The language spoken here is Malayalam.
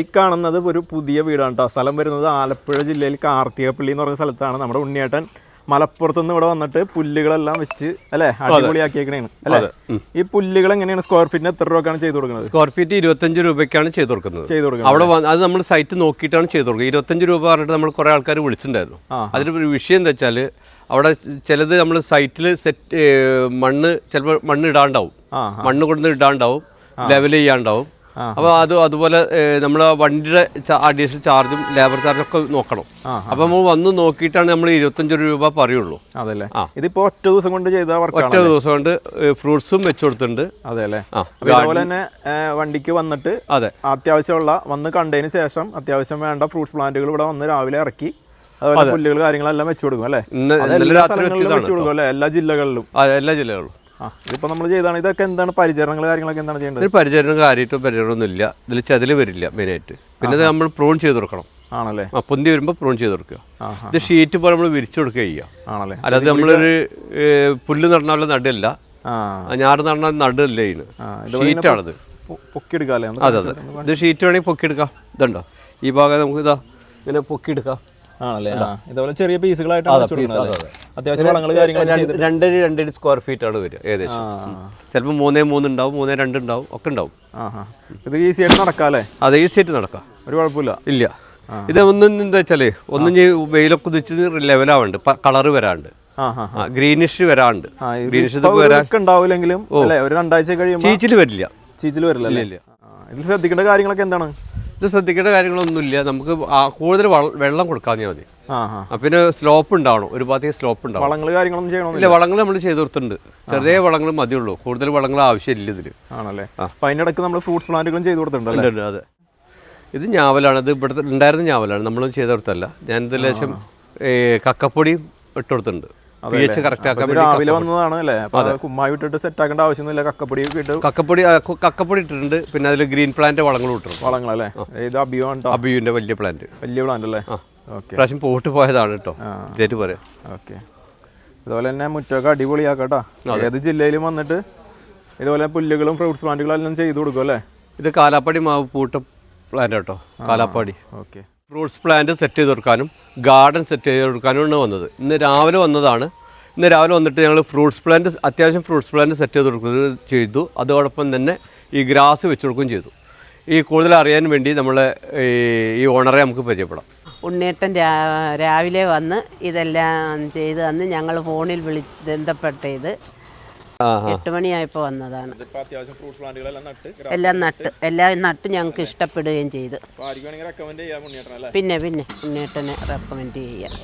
ഈ കാണുന്നത് ഒരു പുതിയ വീടാണ് കേട്ടോ സ്ഥലം വരുന്നത് ആലപ്പുഴ ജില്ലയിൽ കാർത്തികപ്പള്ളി എന്ന് പറഞ്ഞ സ്ഥലത്താണ് നമ്മുടെ ഉണ്ണിയേട്ടൻ മലപ്പുറത്തുനിന്ന് ഇവിടെ വന്നിട്ട് പുല്ലുകളെല്ലാം വെച്ച് അല്ലേ? അടിപൊളിയാക്കിയേക്കണേണ് അല്ലേ? ഈ പുല്ലുകൾ എങ്ങനെയാണ്? സ്ക്വയർ ഫീറ്റിന് എത്ര രൂപക്കാണ് ചെയ്തു കൊടുക്കുന്നത്? സ്ക്വയർ ഫീറ്റ് ഇരുപത്തഞ്ച് രൂപയ്ക്കാണ് ചെയ്തു കൊടുക്കുന്നത്. ചെയ്തു കൊടുക്കുന്നത് അവിടെ അത് നമ്മൾ സൈറ്റ് നോക്കിയിട്ടാണ് ചെയ്തു കൊടുക്കുന്നത്. ഇരുപത്തഞ്ച് രൂപ പറഞ്ഞിട്ട് നമ്മൾ കുറേ ആൾക്കാർ വിളിച്ചിട്ടുണ്ടായിരുന്നു. ഒരു വിഷയം എന്താ വെച്ചാൽ അവിടെ ചിലത് നമ്മൾ സൈറ്റിൽ സെറ്റ് മണ്ണ് ചിലപ്പോൾ മണ്ണ് ഇടാണ്ടാവും. മണ്ണ് കൊണ്ടുവന്ന് ഇടാണ്ടാവും. ലെവൽ ചെയ്യാണ്ടാവും. അപ്പോൾ അത് അതുപോലെ നമ്മൾ വണ്ടിയുടെ അഡീഷണൽ ചാർജും ലേബർ ചാർജും ഒക്കെ നോക്കണം അപ്പോൾ നമ്മൾ വന്ന് നോക്കിയിട്ടാണ് നമ്മൾ ഇരുപത്തഞ്ച് രൂപ പറയുള്ളൂ. അതല്ലേ? ആ. ഇതിപ്പോ ഒറ്റ ദിവസം കൊണ്ട് ചെയ്ത ഒറ്റ ദിവസം കൊണ്ട് ഫ്രൂട്ട്സും വെച്ചു കൊടുത്തിട്ടുണ്ട്. അതെ അല്ലേ? അപ്പൊ തന്നെ വണ്ടിക്ക് വന്നിട്ട് അതെ. അത്യാവശ്യമുള്ള വന്ന് കണ്ടതിന് ശേഷം അത്യാവശ്യം വേണ്ട ഫ്രൂട്ട്സ് പ്ലാന്റുകൾ ഇവിടെ വന്ന് രാവിലെ ഇറക്കി അതുപോലെ പുല്ലുകൾ കാര്യങ്ങളെല്ലാം വെച്ചുകൊടുക്കും അല്ലേ? ഇന്നലെ എല്ലാ ജില്ലകളിലും വെച്ച് കൊടുക്കും എല്ലാ ജില്ലകളിലും. ഇതിപ്പോ നമ്മൾ ചെയ്താണ്. ഇതൊക്കെ എന്താണ് പരിചരണങ്ങൾ കാര്യങ്ങളൊക്കെ എന്താണ് ചെയ്യേണ്ടത്? ഇതിന് പരിചരണം കാര്യമായിട്ടും പരിചരണമൊന്നും ഇല്ല ഇതിൽ ചതിൽ വരില്ല മെയിനായിട്ട്. പിന്നെ ഇത് നമ്മൾ പ്രൂൺ ചെയ്ത് കൊടുക്കണം. ആണല്ലേ? ആ പൊന്തി വരുമ്പോൾ പ്രൂൺ ചെയ്ത് കൊടുക്കുക. ഇത് ഷീറ്റ് പോലെ നമ്മൾ വിരിച്ചു കൊടുക്കുക ചെയ്യുക. ആണല്ലേ? അല്ലാതെ നമ്മളൊരു പുല്ല് നടന്നാലും നടല്ല ഞാറ് നടന്ന നടല്ല ഇതിന് ഷീറ്റാണത്. പൊക്കിയെടുക്കാല്ലേ അതെ അതെ. ഇത് ഷീറ്റ് വേണമെങ്കിൽ പൊക്കിയെടുക്കാം. ഇതുണ്ടോ? ഈ ഭാഗം നമുക്ക് ഇതാ ഇങ്ങനെ പൊക്കിയെടുക്കാം. ആണല്ലേ? ഇതുപോലെ ചെറിയ പീസുകളായിട്ട്? അത്യാവശ്യം വളങ്ങൾ കാര്യങ്ങൾ രണ്ടര രണ്ടര സ്ക്വയർ ഫീറ്റ് ആണ് വരിക ഏകദേശം. ചിലപ്പോൾ മൂന്നേ മൂന്ന് ഉണ്ടാവും മൂന്നേ രണ്ട് ഉണ്ടാവും ഒക്കെ ഉണ്ടാവും. ഇത് ഈസി ആയിട്ട് നടക്കാല്ലേ അത് ഈസി ആയിട്ട് നടക്കാം. ഒരു കുഴപ്പമില്ല. ഇല്ല. ഇത് ഒന്നും എന്താ വെച്ചാൽ ഒന്നും വെയിലൊക്കെ ഉദിച്ച് ലെവലാവുണ്ട് കളർ വരാണ്ട്. ഗ്രീനിഷ് വരാണ്ട്. ഗ്രീനിഷ് ഉണ്ടാവില്ലെങ്കിലും അല്ലേ ഒരു രണ്ടാഴ്ച കഴിയുമ്പോൾ ചീച്ചിൽ വരില്ല. ചീച്ചിൽ വരില്ല അല്ലേ. ഇതിൽ ശ്രദ്ധിക്കേണ്ട കാര്യങ്ങളൊക്കെ എന്താണ്? ഇത് ശ്രദ്ധിക്കേണ്ട കാര്യങ്ങളൊന്നുമില്ല. നമുക്ക് കൂടുതൽ വെള്ളം കൊടുക്കാതെ മതി. പിന്നെ സ്ലോപ്പ് ഉണ്ടാവണം. ഒരു ഭാഗത്തേക്ക് സ്ലോപ്പ് ഉണ്ടാവും വളങ്ങൾ കാര്യങ്ങളൊന്നും ചെയ്യണമെന്നില്ല ഇല്ല വളങ്ങൾ നമ്മൾ ചെയ്തു കൊടുത്തിട്ടുണ്ട് ചെറിയ വളങ്ങൾ മതിയുള്ളൂ. കൂടുതൽ വളങ്ങൾ ആവശ്യമില്ല ഇതിൽ ആണല്ലേ? അപ്പം ഇടയ്ക്ക് നമ്മൾ ഫ്രൂട്ട്സ് പ്ലാന്റുകളും ചെയ്തു കൊടുത്തിട്ടുണ്ട് അതെ. ഇത് ഞാവലാണ്. ഇത് ഇവിടുത്തെ ഉണ്ടായിരുന്ന ഞാവലാണ്. നമ്മളൊന്നും ചെയ്തു കൊടുത്തല്ല ഞാൻ ഇത് ലേശം കക്കപ്പൊടിയും ഇട്ട് കൊടുത്തിട്ടുണ്ട്. പി എച്ച് കറക്റ്റ് ആക്കാൻ ഇത് വേണ്ടി രാവിലെ വന്നതാണ് അല്ലേ? കുമ്മായി സെറ്റ് ആക്കേണ്ട ആവശ്യമൊന്നുമില്ല. കക്കപ്പൊടി ഇട്ട് കക്കപ്പൊടി കക്കപ്പൊടി ഇട്ടിട്ടുണ്ട്. പിന്നെ അതിൽ ഗ്രീൻ പ്ലാന്റ് വളങ്ങളും ഇട്ടിട്ടുണ്ട് വളങ്ങളല്ലേ ഇത് അഭിയോ കേട്ടോ അബിയുവിന്റെ വലിയ പ്ലാന്റ് വലിയ പ്ലാന്റ് അല്ലേ? പ്രാവശ്യം പോട്ട് പോയതാണ് കേട്ടോ. ചേറ്റ് പറയാം. ഓക്കെ ഇതുപോലെ തന്നെ മുറ്റമൊക്കെ അടിപൊളിയാക്കട്ടോ ഏത് ജില്ലയിലും വന്നിട്ട് ഇതുപോലെ പുല്ലുകളും ഫ്രൂട്ട്സ് പ്ലാന്റുകളും എല്ലാം ചെയ്തു കൊടുക്കും അല്ലേ? ഇത് കാലാപ്പാടി മാവ് പൂട്ട പ്ലാന്റ് കേട്ടോ. Kalappadi. Okay fruits plant set ചെയ്ത് കൊടുക്കാനും ഗാർഡൻ സെറ്റ് ചെയ്ത് കൊടുക്കാനുമാണ് വന്നത്. ഇന്ന് രാവിലെ വന്നതാണ്. ഇന്ന് രാവിലെ വന്നിട്ട് ഞങ്ങൾ ഫ്രൂട്ട്സ് പ്ലാന്റ് അത്യാവശ്യം ഫ്രൂട്ട്സ് പ്ലാന്റ് സെറ്റ് ചെയ്ത് കൊടുക്കുകയും ചെയ്തു. അതോടൊപ്പം തന്നെ ഈ ഗ്രാസ് വെച്ച് കൊടുക്കുകയും ചെയ്തു. ഈ കൂടുതൽ അറിയാൻ വേണ്ടി നമ്മളെ ഈ ഓണറെ നമുക്ക് പരിചയപ്പെടാം. ഉണ്ണേട്ടൻ രാവിലെ വന്ന് ഇതെല്ലാം ചെയ്ത് അന്ന് ഞങ്ങൾ ഫോണിൽ വിളി ബന്ധപ്പെട്ടത്. എട്ട് മണിയായപ്പോൾ വന്നതാണ്. ഇതിപ്പോ അത്യാവശ്യം ഫ്രൂട്ട്സ് പ്ലാന്റുകളെല്ലാം നട്ട് എല്ലാം നട്ട് എല്ലാം നട്ട് ഞങ്ങൾക്ക് ഇഷ്ടപ്പെടുകയും ചെയ്തു. പിന്നെ പിന്നെ ഉണ്ണേട്ടനെ റെക്കമെൻഡ് ചെയ്യാം.